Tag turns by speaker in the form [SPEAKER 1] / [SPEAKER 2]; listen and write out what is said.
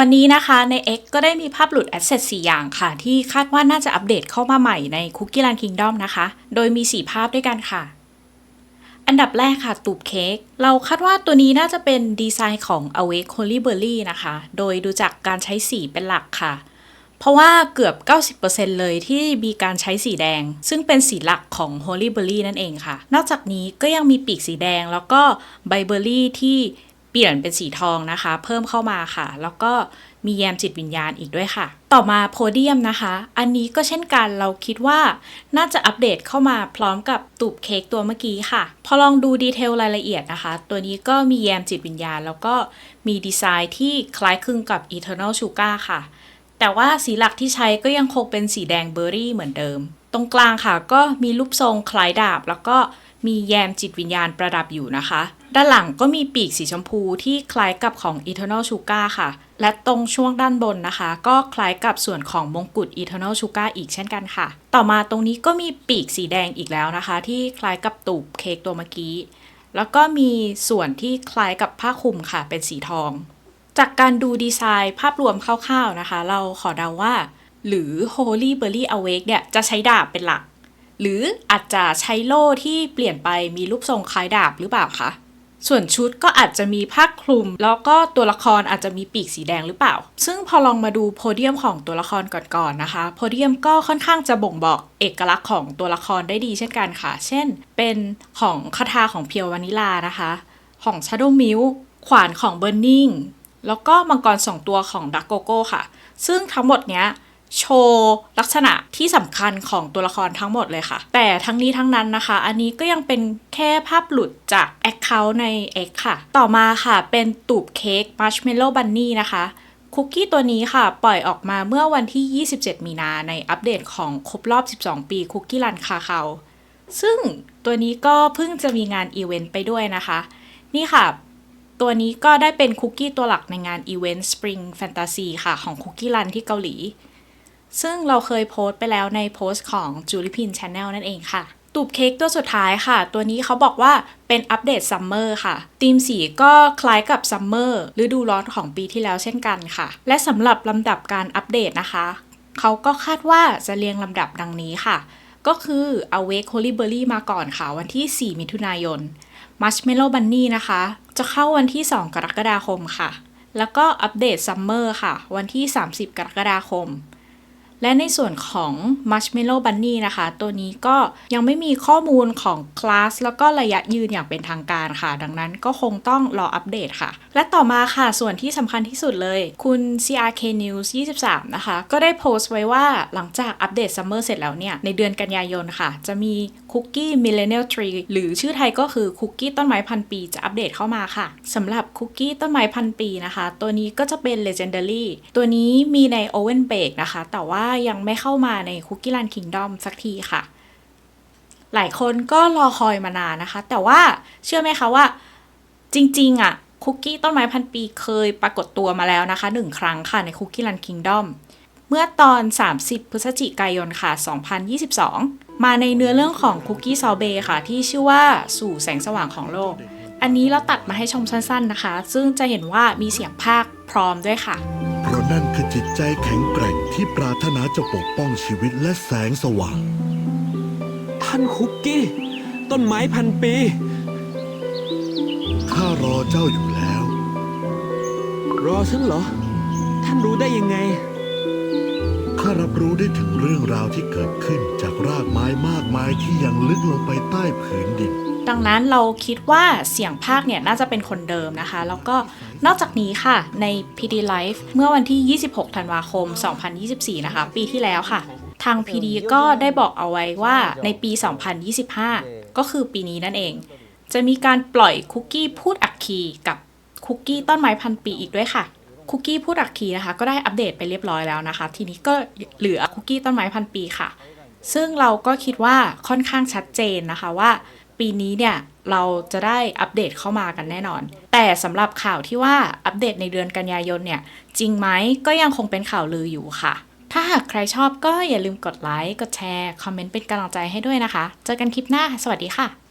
[SPEAKER 1] วันนี้นะคะใน X ก็ได้มีภาพหลุด Asset 4 อย่างค่ะ ที่คาดว่าน่าจะอัปเดตเข้ามาใหม่ใน Cookie Land Kingdom นะคะ โดยมี 4 ภาพด้วยกันค่ะ อันดับแรกค่ะ ตูบเค้กเราคาดว่าตัวนี้น่าจะเป็นดีไซน์ของ Awake Holy Berry นะคะ โดยดูจากการใช้สีเป็นหลักค่ะ เพราะว่าเกือบ 90%เลยที่มีการใช้สีแดง ซึ่งเป็นสีหลักของ Holy Berry นั่นเองค่ะ นอกจากนี้ก็ยังมีปีกสีแดงแล้วก็ใบเบอร์รี่ที่ ปลี่ยนเป็นสีทองนะคะ เพิ่มเข้ามาค่ะ แล้วก็มีแยมจิตวิญญาณอีกด้วยค่ะ ต่อมาโพเดียมนะคะ อันนี้ก็เช่นกันเราคิดว่าน่าจะอัปเดตเข้ามาพร้อมกับตูบเค้กตัวเมื่อกี้ค่ะ พอลองดูดีเทลรายละเอียดนะคะ ตัวนี้ก็มีแยมจิตวิญญาณ แล้วก็มีดีไซน์ที่คล้ายคลึงกับ Eternal Sugar ค่ะ แต่ว่าสีหลักที่ใช้ก็ยังคงเป็นสีแดงเบอร์รี่เหมือนเดิม ตรงกลางค่ะ ก็มีรูปทรงคล้ายดาบ แล้วก็มีแยมจิตวิญญาณประดับอยู่นะคะ ด้านหลังก็มีปีกสีชมพูที่คล้ายกับของ Eternal Sugar ค่ะ และตรงช่วงด้านบนนะคะ ก็คล้ายกับส่วนของมงกุฎ Eternal Sugar อีกเช่นกันค่ะ ต่อมาตรงนี้ก็มีปีกสีแดงอีกแล้วนะคะ ที่คล้ายกับตูบเค้กตัวเมื่อกี้ แล้วก็มีส่วนที่คล้ายกับผ้าคลุมค่ะ เป็นสีทอง จากการดูดีไซน์ภาพรวมคร่าวๆนะคะ เราขอเดาว่า หรือ Holy Berry Awake เนี่ยจะใช้ดาบเป็นหลัก หรืออาจจะใช้โล่ที่เปลี่ยนไปมีรูปทรงคล้ายดาบหรือเปล่าคะ ส่วนชุดก็อาจจะมีผ้าคลุม แล้วก็ตัวละครอาจจะมีปีกสีแดงหรือเปล่า ซึ่งพอลองมาดูโพเดียมของตัวละครก่อนๆนะคะ โพเดียมก็ค่อนข้างจะบ่งบอกเอกลักษณ์ของตัวละครได้ดีเช่นกันค่ะ เช่น เป็นของคาถาของเพียววานิลานะคะ ของ Shadow m i l ขวานของ Burning แล้วก็มังกรสองตัวของดักโกโก้ค่ะ ซึ่งทั้งหมดเนี้ย โชว์ลักษณะที่สำคัญของตัวละครทั้งหมดเลยค่ะ แต่ทั้งนี้ทั้งนั้นนะคะ อันนี้ก็ยังเป็นแค่ภาพหลุดจาก Account ใน X ค่ะ ต่อมาค่ะเป็นตูบเค้ก Marshmallow Bunny นะคะคุกกี้ตัวนี้ค่ะ ปล่อยออกมาเมื่อวันที่ 27 มีนาในอัปเดตของครบรอบ 12 ปีคุกกี้รันคาเขาซึ่งตัวนี้ก็เพิ่งจะมีงานอีเวนต์ไปด้วยนะคะ นี่ค่ะ ตัวนี้ก็ได้เป็นคุกกี้ตัวหลักในงานอีเวนต์ Spring Fantasy ค่ะ ของคุกกี้รันที่เกาหลี ซึ่งเราเคยโพสต์ไปแล้วในโพสต์ของ j u l i p i n Channel นั่นเองค่ะตูบเค้กตัวสุดท้ายค่ะ ตัวนี้เขาบอกว่าเป็นอัปเดตซัมเมอร์ค่ะธีมสีก็คล้ายกับซัมเมอร์ฤดูร้อนของปีที่แล้วเช่นกันค่ะ และสำหรับลำดับการอัปเดตนะคะเขาก็คาดว่าจะเรียงลำดับดังนี้ค่ะ ก็คือ Awake Holy Berry มาก่อนค่ะวันที่ 4 มิถุนายน Marshmallow Bunny นะคะ จะเข้าวันที่ 2 กรกฎาคมค่ะ แล้วก็อัปเดตซัมเมอร์ค่ะ วันที่ 30 กรกฎาคม และในส่วนของ Marshmallow Bunny นะคะ ตัวนี้ก็ยังไม่มีข้อมูลของคลาสแล้วก็ระยะยืนอย่างเป็นทางการค่ะ ดังนั้นก็คงต้องรออัปเดตค่ะ และต่อมาค่ะส่วนที่สำคัญที่สุดเลย คุณ CRK News 23 นะคะ ก็ได้โพสต์ไว้ว่าหลังจากอัปเดตซัมเมอร์เสร็จแล้วเนี่ย ในเดือนกันยายนค่ะ จะมีคุกกี้ Millennial Tree หรือชื่อไทยก็คือคุกกี้ต้นไม้พันปีจะอัปเดตเข้ามาค่ะสำหรับคุกกี้ต้นไม้พันปีนะคะ ตัวนี้ก็จะเป็น Legendary ตัวนี้มีใน Oven Bake นะคะ แต่ว่ายังไม่เข้ามาใน Cookie Land Kingdom สักทีค่ะ หลายคนก็รอคอยมานานนะคะ แต่ว่าเชื่อไหมคะว่า จริงๆอะคุกกี้ต้นไม้พันปีเคยปรากฏตัวมาแล้วนะคะหนึ่งครั้งค่ะใน Cookie Land Kingdom เมื่อตอน 30 พฤศจิกายนค่ะ 2022 มาในเนื้อเรื่องของคุกกี้ซอเบค่ะ ที่ชื่อว่าสู่แสงสว่างของโลก อันนี้เราตัดมาให้ชมสั้นๆนะคะ ซึ่งจะเห็นว่ามีเสียงภาคพร้อมด้วยค่ะ
[SPEAKER 2] เพราะนั่นคือจิตใจแข็งแกร่งที่ปรารถนาจะปกป้องชีวิตและแสงสว่าง
[SPEAKER 3] ท่านคุกกี้ ต้นไม้พันปี
[SPEAKER 2] ข้ารอเจ้าอยู่แล้ว
[SPEAKER 3] รอฉันเหรอ ท่านรู้ได้ยังไง
[SPEAKER 2] ข้ารับรู้ได้ถึงเรื่องราวที่เกิดขึ้นจากรากไม้มากมายที่ยังลึกลงไปใต้ผืนดิน
[SPEAKER 1] ดังนั้นเราคิดว่าเสียงภาคเนี่ยน่าจะเป็นคนเดิมนะคะ แล้วก็นอกจากนี้ค่ะใน PD Live เมื่อวันที่ 26 ธันวาคม 2024 นะคะ ปีที่แล้วค่ะ ทาง PD ก็ได้บอกเอาไว้ว่าในปี 2025 ก็คือปีนี้นั่นเอง จะมีการปล่อยคุกกี้พูดอักคีกับคุกกี้ต้นไม้พันปีอีกด้วยค่ะคุกกี้พูดอักคีนะคะ ก็ได้อัปเดตไปเรียบร้อยแล้วนะคะ ทีนี้ก็เหลือคุกกี้ต้นไม้พันปีค่ะ ซึ่งเราก็คิดว่าค่อนข้างชัดเจนนะคะว่า ปีนี้เนี่ยเราจะได้อัปเดตเข้ามากันแน่นอน แต่สำหรับข่าวที่ว่าอัปเดตในเดือนกันยายนเนี่ย จริงไหมก็ยังคงเป็นข่าวลืออยู่ค่ะ ถ้าหากใครชอบก็อย่าลืมกดไลค์ กดแชร์ คอมเมนต์เป็นกำลังใจให้ด้วยนะคะ เจอกันคลิปหน้า สวัสดีค่ะ